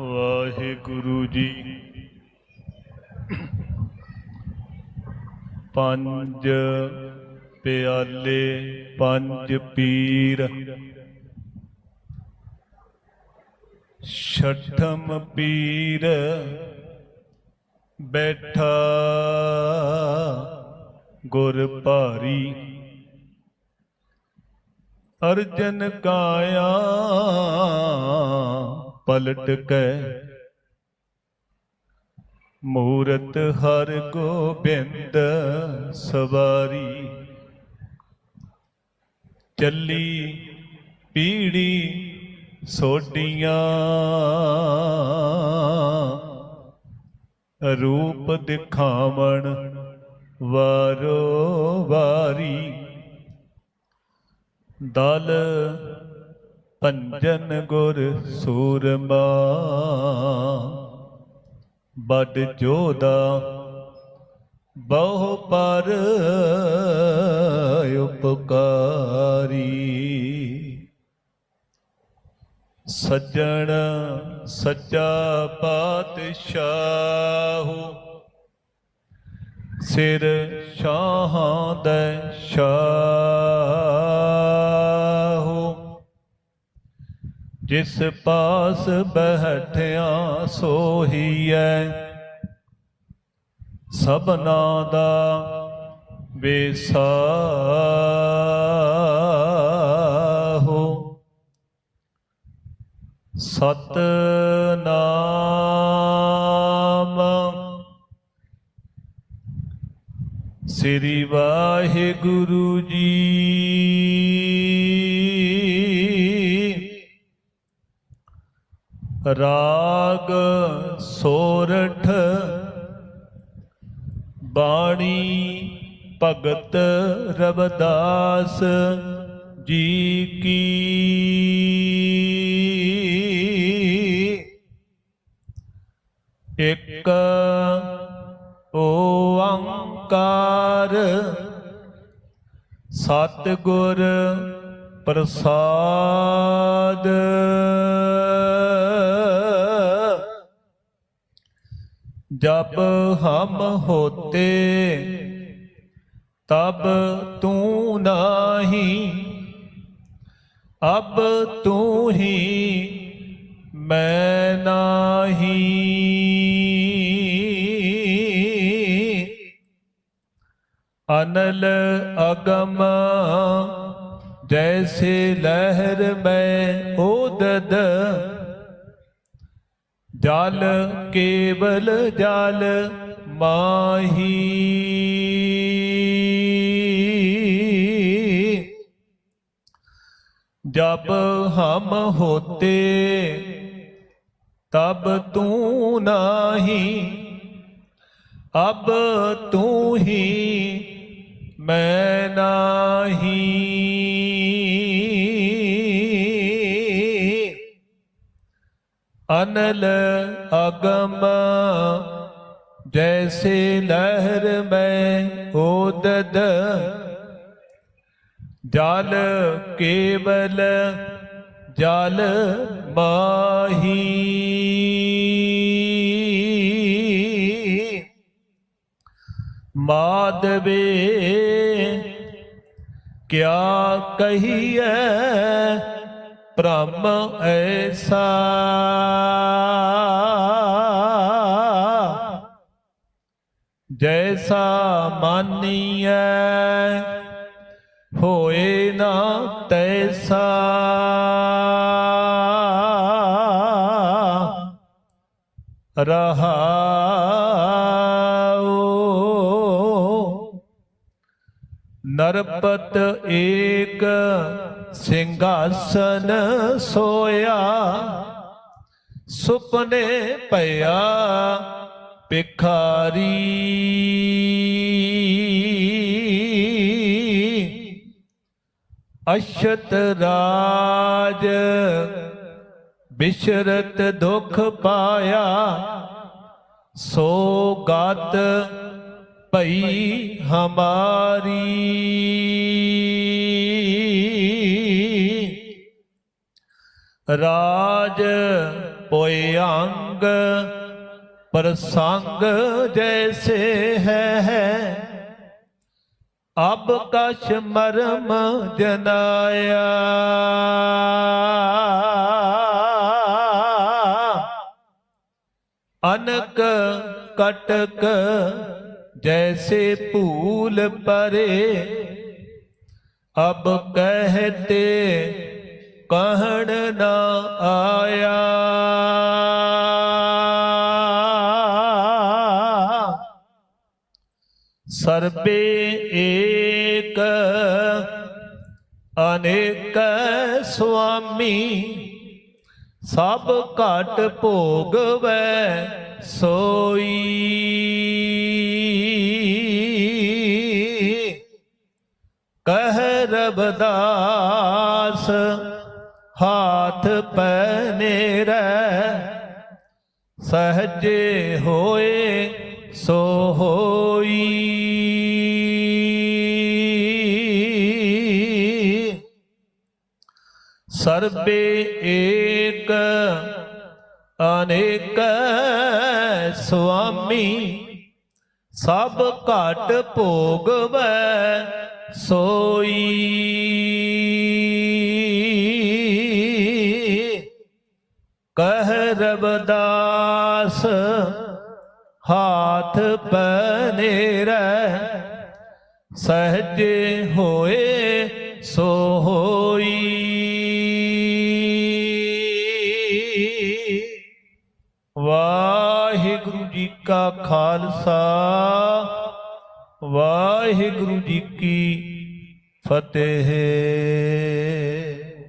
ਵਾਹਿਗੁਰੂ ਜੀ। ਪੰਜ ਪਿਆਲੇ ਪੰਜ ਪੀਰ। ਛਠਮ ਪੀਰ ਬੈਠਾ ਗੁਰ ਭਾਰੀ। ਅਰਜਨ ਕਾਇਆ ਪਲਟ ਕੇ। ਮੂਰਤ ਹਰ ਗੋਬਿੰਦ ਸਵਾਰੀ। ਚੱਲੀ ਪੀੜੀ ਸੋਡੀਆਂ ਰੂਪ ਦਿਖਾਵਣ ਵਾਰੋ ਵਾਰੀ। ਦਲ ਭੰਜਨ ਗੁਰ ਸੂਰਮਾ ਬੜ ਜੋਦਾ ਬਹੁ ਪਰ ਉਪਕਾਰੀ। ਸੱਜਣ ਸੱਚਾ ਪਾਤਸ਼ਾਹ, ਸਿਰ ਸ਼ਾਹਾਂ ਦੇ ਸ਼ਾਹ। ਜਿਸ ਪਾਸ ਬੈਠਿਆ ਸੋਹੀਐ ਸਭਨਾ ਦਾ ਵੇਸਾਹੋ। ਸਤਨਾਮ। ਸ੍ਰੀ ਵਾਹਿਗੁਰੂ ਜੀ ਰਾਗ ਸੋਰਠ ਬਾਣੀ ਭਗਤ ਰਵਦਾਸ ਜੀ ਕੀ। ਇੱਕ ਓੰਕਾਰ ਸਤਿਗੁਰ ਪ੍ਰਸਾਦ। ਜਬ ਹਮ ਹੋਤੇ, ਤਬ ਤੂੰ ਨਹੀਂ, ਅਬ ਤੂੰ ਹੀ ਮੈਂ ਨਹੀਂ। ਅਨਲ ਅਗਮ, ਜੈਸੇ ਲਹਿਰ ਮੈਂ ਉਦਦ ਜਲ ਕੇਵਲ ਜਲ ਮਾਹੀ। ਜਬ ਹਮ ਹੋਤੇ, ਤਬ ਤੂੰ ਨਾਹੀ। ਅਬ ਤੂੰ ਹੀ ਮੈਂ ਨਾਹੀ। ਅਨਲ ਅਗਮ ਜੈਸੇ ਲਹਿਰ ਮੈਂ ਓਦਦ। ਜਲ ਕੇਵਲ ਜਲ ਮਾਹੀ। ਮਾਦਵੇ ਕਿਆ ਕਹੀਐ ਭ੍ਰਮ ਐਸਾ ਜੈਸਾ ਮਾਨੀਐ ਹੋਏ ਨਾ ਤੈਸਾ। ਰਹਾਉ ਨਰਪਤ ਏਕ ਸਿੰਘਾਸਨ ਸੋਇਆ। ਸੁਪਨੇ ਭਇਆ ਭਿਖਾਰੀ। ਅਸ਼ਤ ਰਾਜ ਬਿਸ਼ਰਤ ਦੁਖ ਪਾਇਆ। ਸੋ ਗਤ ਭਈ ਹਮਾਰੀ। ਰਾਜ ਪੋਇੰਗ ਪ੍ਰਸੰਗ ਜੈਸੇ ਹੈ। ਅਬ ਕਛ ਮਰਮ ਜਨਾਇਆ। ਅਨਕ ਕਟਕ जैसे फूल परे अब कहते कहण न आया सर्वे एक अनेक स्वामी ਸਭ ਘਟ ਭੋਗਵੈ ਸੋਈ ਕਹਿ ਰਬਦਾਸ ਹਾਥ ਪੈਨੇਰੈ ਸਹਜੇ ਹੋਏ ਸੋ ਹੋਈ। ਸਰਬੇ ਏਕ, ਅਨੇਕ ਸੁਆਮੀ, ਸਭ ਘਟ ਭੋਗਵੈ ਸੋਈ। ਕਹਿ ਰਬਦਾਸ ਹਾਥ ਬਨੇਰੈ ਸਹਜੇ ਹੋਏ ਸੋ ਹੋਈ। ਵਾਹਿਗੁਰੂ ਜੀ ਕਾ ਖਾਲਸਾ। ਵਾਹਿਗੁਰੂ ਜੀ ਕੀ ਫਤਿਹ।